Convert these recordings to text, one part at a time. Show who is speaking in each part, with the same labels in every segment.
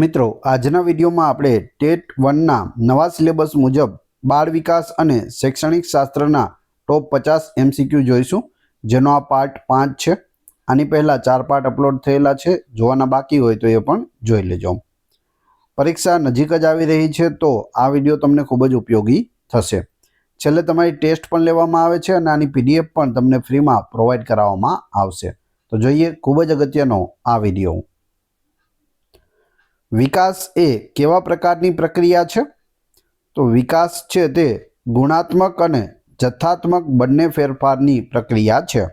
Speaker 1: મિત્રો, આજના વિડીયોમાં આપણે ટેટ વનના નવા સિલેબસ મુજબ બાળ વિકાસ અને શૈક્ષણિક શાસ્ત્રના ટોપ પચાસ એમસીક્યુ જોઈશું, જેનો આ પાર્ટ પાંચ છે. આની પહેલાં ચાર પાર્ટ અપલોડ થયેલા છે, જોવાના બાકી હોય તો એ પણ જોઈ લેજો. પરીક્ષા નજીક જ આવી રહી છે, તો આ વીડિયો તમને ખૂબ જ ઉપયોગી થશે. છેલ્લે તમારી ટેસ્ટ પણ લેવામાં આવે છે અને આની પીડીએફ પણ તમને ફ્રીમાં પ્રોવાઈડ કરાવવામાં આવશે. તો જોઈએ, ખૂબ જ અગત્યનો આ વીડિયો. વિકાસ એ કેવા પ્રકારની પ્રક્રિયા છે? તો વિકાસ છે તે ગુણાત્મક અને જથ્થાત્મક બંને ફેરફારની પ્રક્રિયા છે.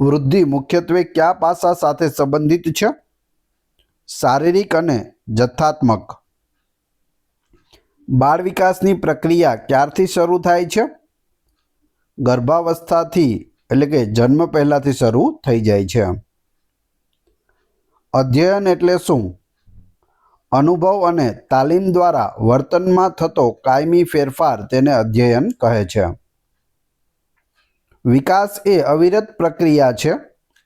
Speaker 1: વૃદ્ધિ મુખ્યત્વે કયા પાસા સાથે સંબંધિત છે? શારીરિક અને જથ્થાત્મક. બાળ વિકાસની પ્રક્રિયા ક્યારથી શરૂ થાય છે? ગર્ભાવસ્થાથી, એટલે કે જન્મ પહેલાંથી શરૂ થઈ જાય છે. અધ્યયન એટલે શું? અનુભવ અને તાલીમ દ્વારા વર્તનમાં થતો કાયમી ફેરફાર તેને અધ્યયન કહે છે. વિકાસ એ અવિરત પ્રક્રિયા છે.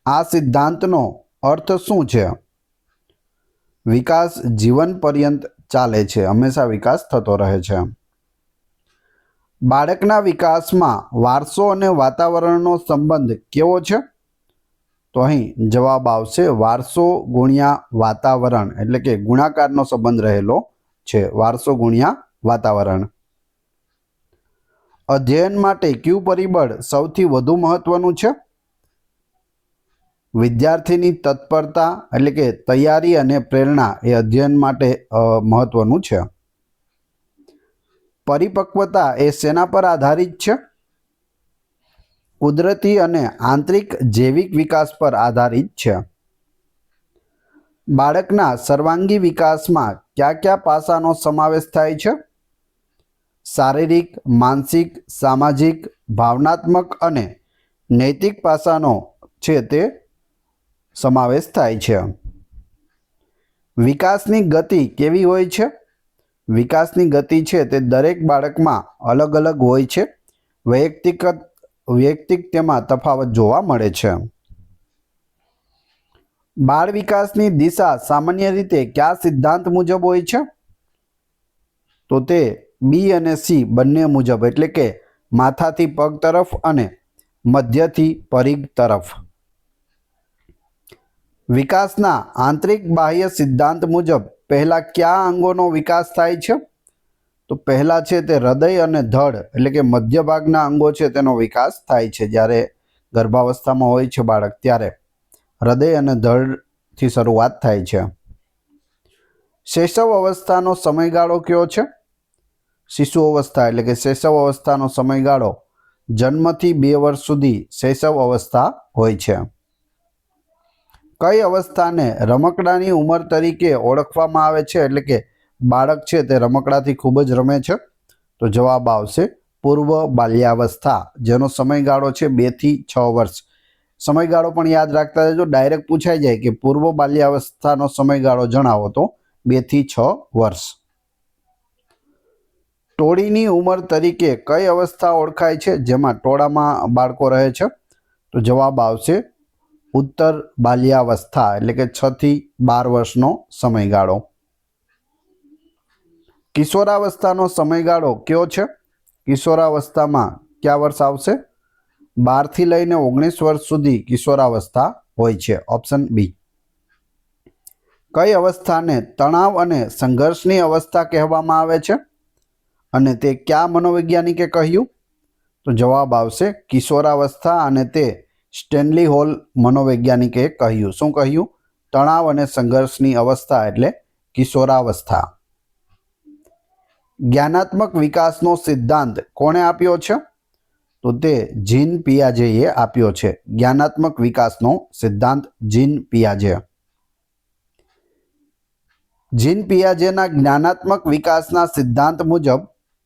Speaker 1: આ સિદ્ધાંતનો અર્થ શું છે? વિકાસ જીવન પર્યંત ચાલે છે. હંમેશા વિકાસ થતો રહે છે. બાળકના વિકાસમાં વારસો અને વાતાવરણનો સંબંધ કેવો છે? તો અહીં જવાબ આવશે વારસો ગુણ્યા વાતાવરણ, એટલે કે ગુણાકારનો સંબંધ રહેલો છે. વારસો ગુણ્યા વાતાવરણ. અધ્યયન માટે કયું પરિબળ સૌથી વધુ મહત્વનું છે? વિદ્યાર્થીની તત્પરતા, એટલે કે તૈયારી અને પ્રેરણા એ અધ્યયન માટે મહત્વનું છે. પરિપક્વતા એ શેના પર આધારિત છે? કુદરતી અને આંતરિક જૈવિક વિકાસ પર આધારિત છે. બાળકના સર્વાંગી વિકાસમાં કયા કયા પાસાનો સમાવેશ થાય છે? શારીરિક, માનસિક, સામાજિક, ભાવનાત્મક અને નૈતિક પાસાનો છે તે સમાવેશ થાય છે. વિકાસની ગતિ કેવી હોય છે? વિકાસની ગતિ છે તે દરેક બાળકમાં અલગ અલગ હોય છે. વૈયક્તિક વૈયક્તિક તેમાં તફાવત જોવા મળે છે. બાળ વિકાસની દિશા સામાન્ય રીતે કયા સિદ્ધાંત મુજબ હોય છે? તો તે બી અને સી બંને મુજબ, એટલે કે માથાથી પગ તરફ અને મધ્યથી પરિઘ તરફ. વિકાસના આંતરિક બાહ્ય સિદ્ધાંત મુજબ પહેલા કયા અંગોનો વિકાસ થાય છે? તો પહેલાં છે તે હૃદય અને ધડ, એટલે કે મધ્ય ભાગના અંગો છે તેનો વિકાસ થાય છે જ્યારે ગર્ભાવસ્થામાં હોય છે બાળક, ત્યારે હૃદય અને ધડથી શરૂઆત થાય છે. શૈશવ અવસ્થાનો સમયગાળો કયો છે? શિશુ અવસ્થા, એટલે કે શૈશવ અવસ્થાનો સમયગાળો જન્મથી બે વર્ષ સુધી શૈશવ અવસ્થા હોય છે. કઈ અવસ્થાને રમકડાની ઉંમર તરીકે ઓળખવામાં આવે છે? એટલે કે બાળક છે તે રમકડાથી ખૂબ જ રમે છે. તો જવાબ આવશે પૂર્વ બાલ્યાવસ્થા, જેનો સમયગાળો છે બેથી છ વર્ષ. સમયગાળો પણ યાદ રાખતા રહેજો. ડાયરેક્ટ પૂછાઈ જાય કે પૂર્વ બાલ્યાવસ્થાનો સમયગાળો જણાવો તો બેથી છ વર્ષ. ટોળીની ઉંમર તરીકે કઈ અવસ્થા ઓળખાય છે? જેમાં ટોળામાં બાળકો રહે છે. તો જવાબ આવશે ઉત્તર બાલ્યાવસ્થા, એટલે કે છથી બાર વર્ષનો સમયગાળો. કિશોરાવસ્થાનો સમયગાળો કયો છે? કિશોરાવસ્થામાં કયા વર્ષ આવશે? બારથી લઈને ઓગણીસ વર્ષ સુધી કિશોરાવસ્થા હોય છે. Option B. કઈ અવસ્થાને તણાવ અને સંઘર્ષની અવસ્થા કહેવામાં આવે છે? અને તે કયા મનોવૈજ્ઞાનિકે કહ્યું? તો જવાબ આવશે કિશોરાવસ્થા અને તે સ્ટેનલી હોલ મનોવૈજ્ઞાનિકે કહ્યું. શું કહ્યું? તણાવ અને સંઘર્ષની અવસ્થા એટલે કિશોરાવસ્થા. જ્ઞાનાત્મક વિકાસનો સિદ્ધાંત કોણે આપ્યો છે? તો તે જીન પિયાજેએ આપ્યો છે. જ્ઞાનાત્મક વિકાસનો સિદ્ધાંત જીન પિયાજે. જીન પિયાજેના જ્ઞાનાત્મક વિકાસના સિદ્ધાંત મુજબ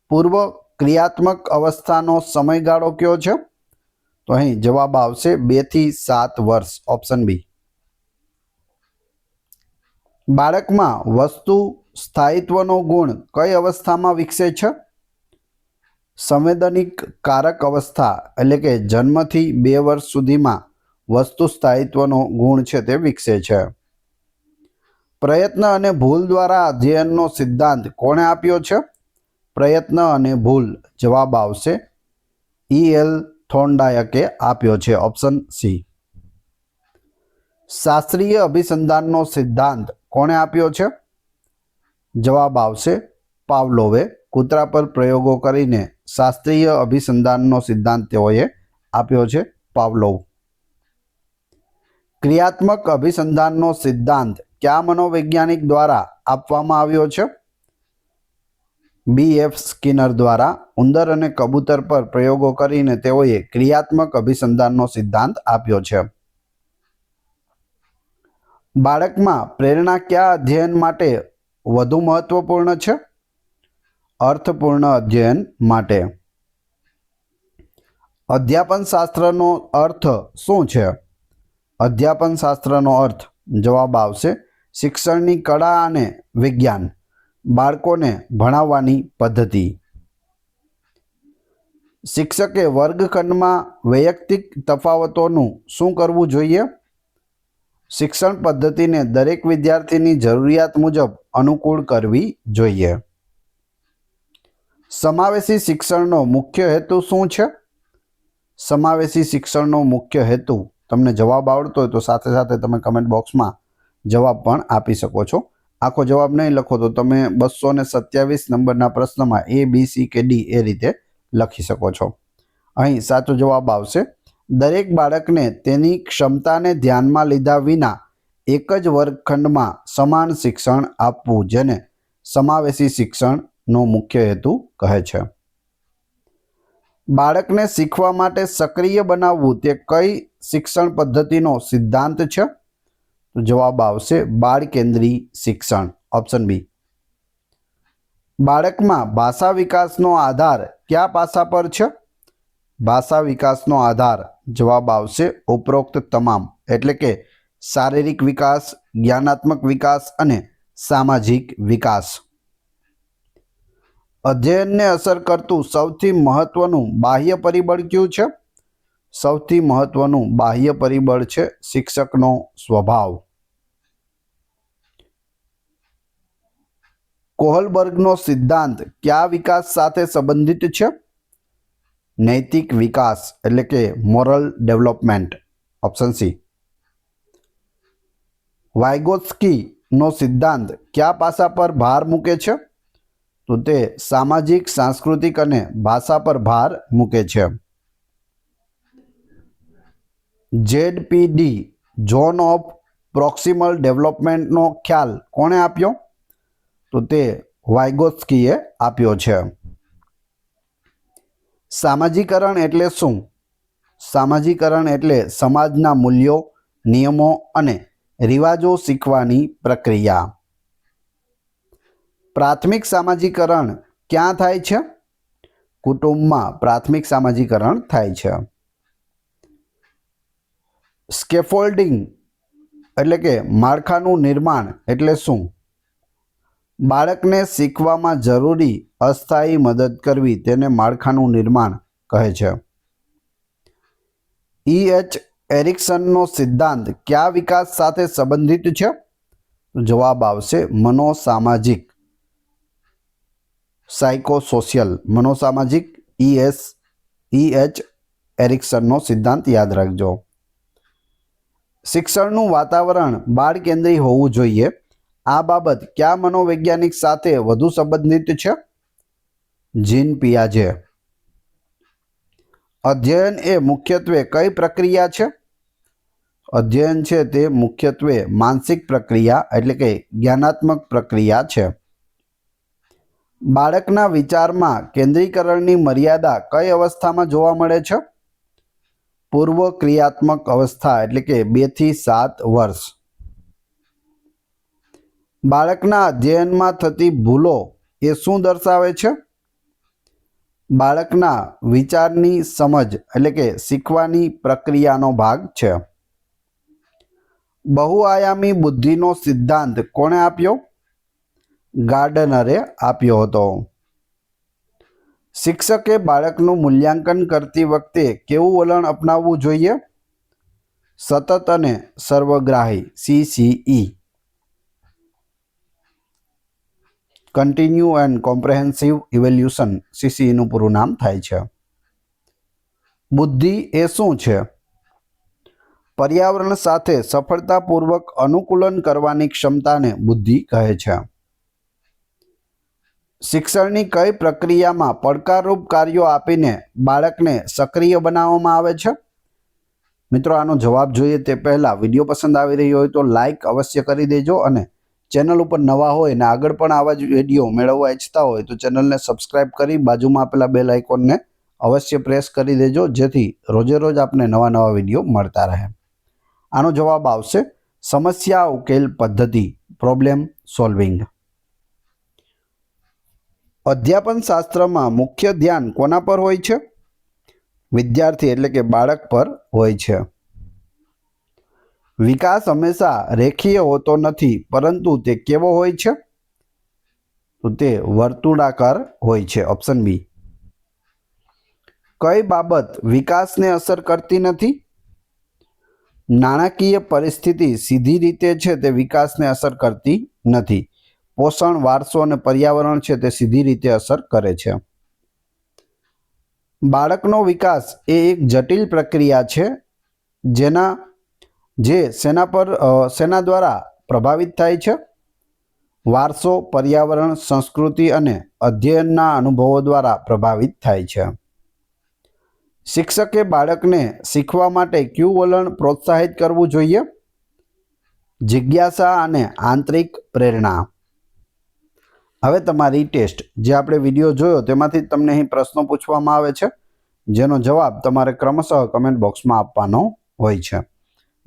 Speaker 1: પૂર્વ ક્રિયાત્મક અવસ્થાનો સમયગાળો કયો છે? તો અહીં જવાબ આવશે બેથી સાત વર્ષ ઓપ્શન બી બાળકમાં વસ્તુ સ્થાયિત્વનો ગુણ કઈ અવસ્થામાં વિકસે છે? સંવેદનિક કારક અવસ્થા એટલે કે જન્મથી બે વર્ષ સુધીમાં વસ્તુ સ્થાયિત્વનો ગુણ છે તે વિકસે છે. પ્રયત્ન અને ભૂલ દ્વારા અધ્યયનનો સિદ્ધાંત કોણે આપ્યો છે? પ્રયત્ન અને ભૂલ જવાબ આવશે ઈ એલ થોન્ડાયકે આપ્યો છે ઓપ્શન સી. શાસ્ત્રીય અભિસંધાનનો સિદ્ધાંત કોણે આપ્યો છે? જવાબ આવશે પાવલોવે કૂતરા પર પ્રયોગો કરીને શાસ્ત્રીય અભિસંધાનનો સિદ્ધાંત તેઓએ આપ્યો છે પાવલોવ. ક્રિયાત્મક અભિસંધાનનો સિદ્ધાંત કયા મનોવૈજ્ઞાનિક દ્વારા આપવામાં આવ્યો છે? બી. એફ. સ્કિનર દ્વારા ઉંદર અને કબૂતર પર પ્રયોગો કરીને તેઓએ ક્રિયાત્મક અભિસંધાનનો સિદ્ધાંત આપ્યો છે. બાળકમાં પ્રેરણા કયા અધ્યયન માટે વધુ મહત્વપૂર્ણ છે? અર્થપૂર્ણ અધ્યયન માટે. અધ્યાપન શાસ્ત્રનો અર્થ શું છે? અધ્યાપન શાસ્ત્રનો અર્થ જવાબ આવશે, શિક્ષણની કળા અને વિજ્ઞાન, બાળકોને ભણાવવાની પદ્ધતિ. શિક્ષકે વર્ગખંડમાં વૈયક્તિક તફાવતોનું શું કરવું જોઈએ? શિક્ષણ પદ્ધતિને દરેક વિદ્યાર્થીની જરૂરિયાત મુજબ અનુકૂળ કરવી જોઈએ. સમાવેશી શિક્ષણનો મુખ્ય હેતુ શું છે? સમાવેશી શિક્ષણનો મુખ્ય હેતુ તમને જવાબ આવડતો હોય તો સાથે સાથે તમે કમેન્ટ બોક્સમાં જવાબ પણ આપી શકો છો. આખો જવાબ નહીં લખો તો તમે બસો ને સત્યાવીસ નંબરના પ્રશ્નમાં એ બી સી કે ડી એ રીતે લખી શકો છો. અહીં સાચો જવાબ આવશે. દરેક બાળકને તેની ક્ષમતાને ધ્યાનમાં લીધા વિના એક જ વર્ગખંડમાં સમાન શિક્ષણ આપવું જેને સમાવેશી શિક્ષણનો મુખ્ય હેતુ કહે છે. બાળકને શીખવા માટે સક્રિય બનાવવું તે કઈ શિક્ષણ પદ્ધતિનો સિદ્ધાંત છે? જવાબ આવશે બાળ કેન્દ્રી શિક્ષણ, ઓપ્શન બી. બાળકમાં ભાષા વિકાસનો આધાર કયા પાસા પર છે? ભાષા વિકાસનો આધાર જવાબ આવશે ઉપરોક્ત તમામ. એટલે કે શારીરિક વિકાસ, જ્ઞાનાત્મક વિકાસ અને સામાજિક વિકાસ. અધ્યયનને અસર કરતું સૌથી મહત્વનું બાહ્ય પરિબળ કયું છે? સૌથી મહત્વનું બાહ્ય પરિબળ છે શિક્ષકનો સ્વભાવ. કોહલબર્ગનો સિદ્ધાંત કયા વિકાસ સાથે સંબંધિત છે? નૈતિક વિકાસ એટલે કે મોરલ ડેવલપમેન્ટ, ઓપ્શન સી. વાયગોસ્કીનો સિદ્ધાંત કયા પાસા પર ભાર મૂકે છે? તો તે સામાજિક, સાંસ્કૃતિક અને ભાષા પર ભાર મૂકે છે. જેડપીડી ઝોન ઓફ પ્રોક્સિમલ ડેવલપમેન્ટનો ખ્યાલ કોણે આપ્યો? તો તે વાયગોસ્કીએ આપ્યો છે. સામાજિકરણ એટલે શું? સામાજિકરણ એટલે સમાજના મૂલ્યો, નિયમો અને રિવાજો શીખવાની પ્રક્રિયા. પ્રાથમિક સામાજિકરણ ક્યાં થાય છે? કુટુંબમાં પ્રાથમિક સામાજિકરણ થાય છે. સ્કેફોલ્ડિંગ એટલે કે માળખાનું નિર્માણ એટલે શું? બાળકને શીખવામાં જરૂરી અસ્થાયી મદદ કરવી તેને માળખાનું નિર્માણ કહે છે. ઈ એચ એરિક્સનનો સિદ્ધાંત કયા વિકાસ સાથે સંબંધિત છે? જવાબ આવશે મનોસામાજિક. Psychosocial મનોસામાજિક E S S E H એરિક્સનનો સિદ્ધાંત યાદ રાખજો. શિક્ષણનું વાતાવરણ બાળ કેન્દ્રી હોવું જોઈએ. આ બાબત કયા મનોવૈજ્ઞાનિક સાથે વધુ સંબંધિત છે? જીન પિયાજે. અધ્યયન એ મુખ્યત્વે કઈ પ્રક્રિયા છે? અધ્યયન છે તે મુખ્યત્વે માનસિક પ્રક્રિયા એટલે કે જ્ઞાનાત્મક પ્રક્રિયા છે. બાળકના વિચારમાં કેન્દ્રીકરણની મર્યાદા કઈ અવસ્થામાં જોવા મળે છે? પૂર્વ ક્રિયાત્મક અવસ્થા એટલે કે બેથી સાત વર્ષ. બાળકના અધ્યયનમાં થતી ભૂલો એ શું દર્શાવે છે? બાળકના વિચારની સમજ એટલે કે શીખવાની પ્રક્રિયાનો ભાગ છે. બહુઆયામી બુદ્ધિનો સિદ્ધાંત કોણે આપ્યો? ગાર્ડનરે આપ્યો હતો. શિક્ષકે બાળકનું મૂલ્યાંકન કરતી વખતે કેવું વલણ અપનાવવું જોઈએ? સતત અને સર્વગ્રાહી CCE continue and comprehensive evaluation સીસીઈનું પૂરું નામ થાય છે. બુદ્ધિ એ શું છે? પર્યાવરણ સાથે સફળતાપૂર્વક અનુકૂલન કરવાની ક્ષમતાને બુદ્ધિ કહે છે. શિક્ષણની કઈ પ્રક્રિયામાં પડકારરૂપ કાર્યો આપીને બાળકને સક્રિય બનાવવામાં આવે છે? મિત્રો, આનો જવાબ જોઈએ તે પહેલાં વીડિયો પસંદ આવી રહ્યો હોય તો લાઈક અવશ્ય કરી દેજો અને ચેનલ ઉપર નવા હોય અને આગળ પણ આવા જ વીડિયો મેળવવા ઈચ્છતા હોય તો ચેનલને સબસ્ક્રાઇબ કરી બાજુમાં આપેલા બેલ આઇકોનને અવશ્ય પ્રેસ કરી દેજો, જેથી રોજે રોજ આપને નવા નવા વીડિયો મળતા રહે. આનો જવાબ આવશે, સમસ્યા ઉકેલ પદ્ધતિ પ્રોબ્લેમ સોલ્વિંગ અધ્યાપન શાસ્ત્રમાં મુખ્ય ધ્યાન કોના પર હોય છે? વિદ્યાર્થી એટલે કે બાળક પર હોય છે. વિકાસ હંમેશા રેખીય હોતો નથી, પરંતુ તે કેવો હોય છે? તો તે વર્તુળાકાર હોય છે ઓપ્શન બી કઈ બાબત વિકાસને અસર કરતી નથી? નાણાકીય પરિસ્થિતિ સીધી રીતે છે તે વિકાસને અસર કરતી નથી. પોષણ, વારસો અને પર્યાવરણ છે તે સીધી રીતે અસર કરે છે. બાળકનો વિકાસ એ એક જટિલ પ્રક્રિયા છે, જેના જે સેના પર સેના દ્વારા પ્રભાવિત થાય છે. વારસો, પર્યાવરણ, સંસ્કૃતિ અને અધ્યયનના અનુભવો દ્વારા પ્રભાવિત થાય છે. શિક્ષકે બાળકને શીખવા માટે ક્યુ વલણ પ્રોત્સાહિત કરવું જોઈએ? જિજ્ઞાસા અને આંતરિક પ્રેરણા. હવે તમારી ટેસ્ટ. જે આપણે વીડિયો જોયો તેમાંથી તમને અહીં પ્રશ્નો પૂછવામાં આવે છે, જેનો જવાબ તમારે ક્રમશઃ કમેન્ટ બોક્સમાં આપવાનો હોય છે.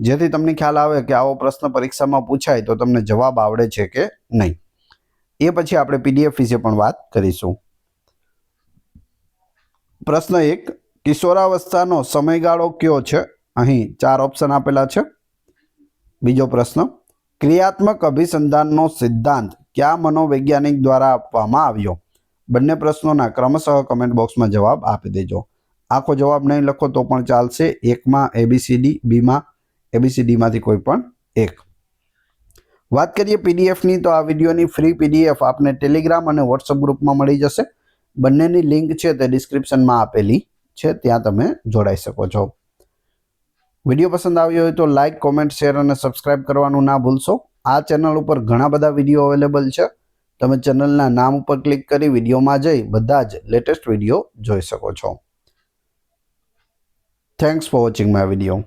Speaker 1: જેથી તમને ખ્યાલ આવે કે આવો પ્રશ્ન પરીક્ષામાં પૂછાય તો તમને જવાબ આવડે છે કે નહીં. એ પછી આપણે પીડીએફ વિશે પણ વાત કરીશું. પ્રશ્ન એક, કિશોરાવસ્થાનો સમયગાળો કયો છે? અહીં ચાર ઓપ્શન આપેલા છે. બીજો પ્રશ્ન, ક્રિયાત્મક અભિસંધાનનો સિદ્ધાંત કયા મનોવૈજ્ઞાનિક દ્વારા આપવામાં આવ્યો? બંને પ્રશ્નોના ક્રમશઃ કમેન્ટ બોક્સમાં જવાબ આપી દેજો. આખો જવાબ નહીં લખો તો પણ ચાલશે. એકમાં એબીસીડી બીમાં એબીસીડીમાંથી કોઈ પણ એક. વાત કરીએ પીડીએફની તો આ વિડીયોની ફ્રી પીડીએફ આપને ટેલિગ્રામ અને વોટ્સઅપ ગ્રુપમાં મળી જશે. બંનેની લિંક છે તે ડિસ્ક્રિપ્શનમાં આપેલી છે, ત્યાં તમે જોડાઈ શકો છો. વીડિયો પસંદ આવ્યો હોય તો લાઇક કોમેન્ટ શેર અને સબસ્ક્રાઇબ કરવાનું ના ભૂલશો. આ ચેનલ ઉપર ઘણા બધા વીડિયો અવેલેબલ છે. તમે ચેનલના નામ ઉપર ક્લિક કરી વિડીયોમાં જઈ બધા જ લેટેસ્ટ વીડિયો જોઈ શકો છો. Thanks for watching my video